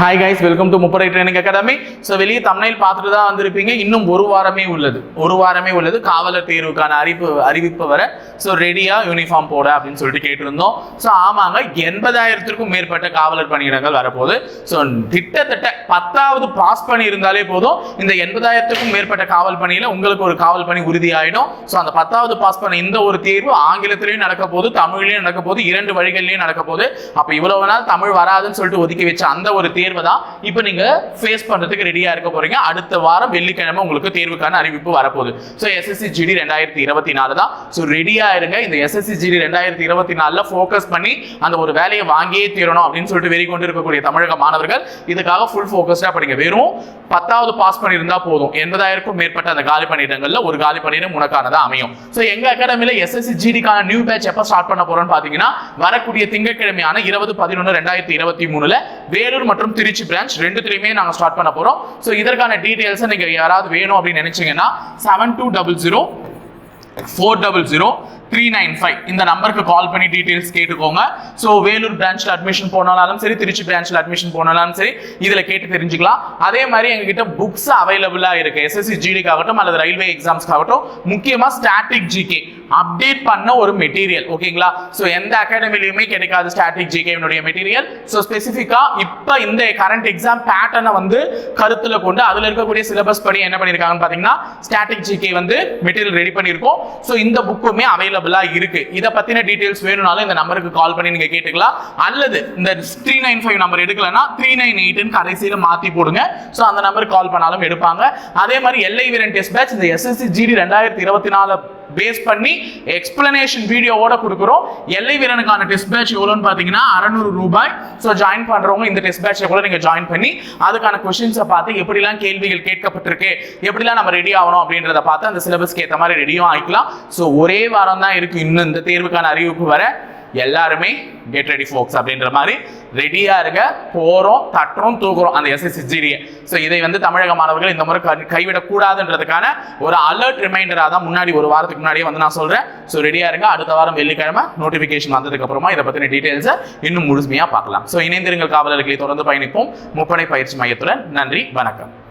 Hi guys welcome to Muppadai training academy so வெளியே தமிழில் பார்த்துட்டு தான் வந்திருப்பீங்க. இன்னும் ஒரு வாரமே உள்ளது. ஒரு வாரமே உள்ளது. காவலர் தேர்வுக்கான அறிவிப்பு அறிவிப்பு வர. ஸோ ரெடியாக யூனிஃபார்ம் போட அப்படின்னு சொல்லிட்டு கேட்டிருந்தோம். ஸோ ஆமாங்க எண்பதாயிரத்திற்கும் மேற்பட்ட காவலர் பணியிடங்கள் வரப்போகுது. ஸோ கிட்டத்தட்ட பத்தாவது பாஸ் பண்ணி இருந்தாலே போதும். இந்த எண்பதாயிரத்துக்கும் மேற்பட்ட காவல் பணியில் உங்களுக்கு ஒரு காவல் பணி உறுதியாயிடும். ஸோ அந்த பத்தாவது பாஸ் பண்ண இந்த ஒரு தேர்வு ஆங்கிலத்திலையும் நடக்க போகுது தமிழ்லையும் நடக்க போகுது இரண்டு வழிகள்லையும் நடக்க போகுது. அப்போ இவ்வளவு நாள் தமிழ் வராதுன்னு சொல்லிட்டு ஒதுக்கி வச்ச அந்த ஒரு தேர்வு தேர்வை தான் இப்போ நீங்க ஃபேஸ் பண்றதுக்கு ரெடியா இருக்க போறீங்க. அடுத்த வாரம் வெள்ளிக்கிழமை உங்களுக்கு தேர்வுக்கான அறிவிப்பு வரப்போகுது. ஸோ எஸ்எஸ்சி ஜிடி ரெண்டாயிரத்தி இருபத்தி நாலு தான். ஸோ ரெடியா இருங்க. இந்த எஸ்எஸ்சி ஜிடி ரெண்டாயிரத்தி இருபத்தி நாலுல ஃபோக்கஸ் பண்ணி அந்த ஒரு வேலையை வாங்கியே தீரணும் அப்படின்னு சொல்லிட்டு வெறி கொண்டு இருக்கக்கூடிய தமிழக மாணவர்கள் இதுக்காக ஃபுல் ஃபோக்கஸ்டா படிங்க. வெறும் பத்தாவது பாஸ் பண்ணியிருந்தா போதும். எண்பதாயிரக்கும் மேற்பட்ட அந்த காலி பணியிடங்கள்ல ஒரு காலி பணியிடம் உனக்கானதா அமையும். ஸோ எங்க அகாடமில எஸ்எஸ்சி ஜிடிக்கான நியூ பேட்ச் எப்போ ஸ்டார்ட் பண்ண போறோம்னு பாத்தீங்கன்னா வரக்கூடிய திங்கட்கிழமையான இருபது பதினொன்று ரெண்டாயிரத்தி இருபத்தி மூணுல வேலூர் மற்றும் திருச்சி பிரான்ச் ரெண்டுத்துலையுமே நாங்கள் ஸ்டார்ட் பண்ண போகிறோம் ஸோ இதற்கான டீட்டெயில்ஸை நீங்கள் யாராவது வேணும் அப்படின்னு நினச்சிங்கன்னா seven two double zero four double zero three nine five இந்த நம்பருக்கு கால் பண்ணி டீட்டெயில்ஸ் கேட்டுக்கோங்க. ஸோ வேலூர் பிரான்ச்சில் அட்மிஷன் போனாலும் சரி திருச்சி பிரான்ச்சில் அட்மிஷன் போனாலும் சரி இதில் கேட்டு தெரிஞ்சுக்கலாம். அதே மாதிரி எங்ககிட்ட புக்ஸ் அவைலபிளாக இருக்குது எஸ்எஸ்சி ஜிடிக்காகட்டும் அல்லது ரயில்வே எக்ஸாம்ஸ்க்காகட்டும் முக்கியமாக ஸ்டாட்டிக் ஜிகே அப்டேட் பண்ண ஒரு மெட்டீரியல் ஓகேங்களா ஸோ எந்த அகாடமிலையுமே கிடைக்காது ஸ்டாட்டிக் ஜிகேனுடைய மெட்டீரியல் ஸோ ஸ்பெசிஃபிக்காக இப்போ இந்த கரண்ட் எக்ஸாம் பேட்டர்னை வந்து கருத்தில் கொண்டு அதில் இருக்கக்கூடிய சிலபஸ் படி என்ன பண்ணியிருக்காங்கன்னு பார்த்தீங்கன்னா ஸ்டாட்டிக் ஜிகே வந்து மெட்டீரியல் ரெடி பண்ணியிருக்கோம் ஸோ இந்த புக்குமே அவைலபிளாக இருக்கு. இதை பற்றின டீட்டெயில்ஸ் வேணும்னாலும் இந்த நம்பருக்கு கால் பண்ணி நீங்கள் கேட்டுக்கலாம். அல்லது இந்த த்ரீ நைன் ஃபைவ் நம்பர் எடுக்கலன்னா த்ரீ நைன் எயிட்னு கடைசியில் மாற்றி போடுங்க. ஸோ அந்த நம்பருக்கு கால் பண்ணாலும் எடுப்பாங்க. அதே மாதிரி எல்ஐ வீரன் டெஸ்ட் பேட்ச் இந்த எஸ்எஸ்சி ஜிடி ரெண்டாயிரத்தி இருபத்தி நாலு பேஸ் பண்ணி எக்ஸ்பிளனேஷன் வீடியோவோட கொடுக்குறோம். எல்லை வீரனுக்கான டெஸ்ட் பேட்ச் எவ்வளோன்னு பார்த்தீங்கன்னா அறநூறு ரூபாய். ஸோ ஜாயின் பண்ணுறவங்க இந்த டெஸ்ட் பேட்சை கூட நீங்கள் ஜாயின் பண்ணி அதுக்கான கொஷின்ஸை பார்த்து எப்படிலாம் கேள்விகள் கேட்கப்பட்டிருக்கு எப்படிலாம் நம்ம ரெடி ஆகணும் அப்படின்றத பார்த்து அந்த சிலபஸ்க்கு ஏற்ற மாதிரி ரெடியும் ஆகிக்கலாம் ஸோ ஒரே வாரம் தான் இருக்கு. இன்னும் இந்த தேர்வுக்கான அறிவிப்பு வர. எல்லாருமே கெட் ரெடி ஃபோக்ஸ் அப்படின்ற மாதிரி ரெடியாக இருக்க போகிறோம் தட்டுறோம் தூக்குறோம் அந்த எஸ்எஸ்சி ஸோ இதை வந்து தமிழக மாணவர்கள் இந்த முறை கைவிடக்கூடாதுன்றதுக்கான ஒரு அலர்ட் ரிமைண்டராக தான் முன்னாடி ஒரு வாரத்துக்கு முன்னாடியே வந்து நான் சொல்கிறேன் ஸோ ரெடியாக இருங்க. அடுத்த வாரம் வெள்ளிக்கிழமை நோட்டிஃபிகேஷன் வந்ததுக்கப்புறமா இதை பற்றின டீட்டெயில்ஸை இன்னும் முழுமையாக பார்க்கலாம். ஸோ இணைந்திருங்கள் காவலர்களை. தொடர்ந்து பயணிப்போம். முப்படை பயிற்சி மையத்துடன் நன்றி வணக்கம்.